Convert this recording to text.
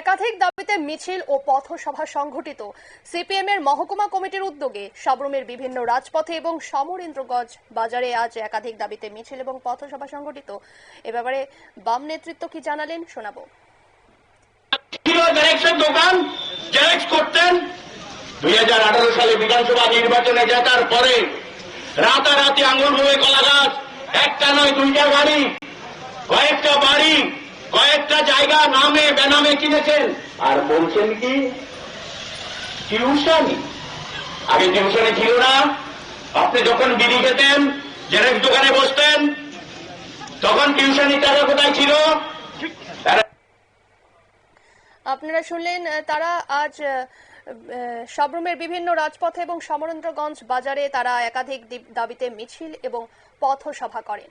একাধিক দাবিতে মিছিল ও পথসভা সংঘটিত। সিপিএম এর মহকুমা কমিটির উদ্যোগে সাবরুমের বিভিন্ন রাজপথে এবং সমরেন্দ্রগঞ্জ বাজারে আজ একাধিক দাবিতে মিছিল এবং পথসভা সংঘটিত। এ ব্যাপারে বাম নেতৃত্ব কি জানালেন, শোনাবো। দোকান জেরক্স করতেন? দুই হাজার আঠারো সালে বিধানসভা নির্বাচনে জেতার পরে রাতারাতি আঙুল হয়ে কলা গাছ একটা নয়, দুইটা গাড়ি, কয়েকটা বাড়ি জায়গা নামে বেনামে কিনেছেন। আর বলছেন কি? টিউশন। আগে টিউশনে ছিল না। আপনি যখন বিড়ি খেতেন জেরক্স দোকানে বসতেন তখন টিউশনি টাকা কোথায় ছিল? আপনারা শুনলেন তারা আজ আহ, বিভিন্ন রাজপথে এবং সমরেন্দ্রগঞ্জ বাজারে তারা একাধিক দাবিতে মিছিল এবং পথসভা করেন।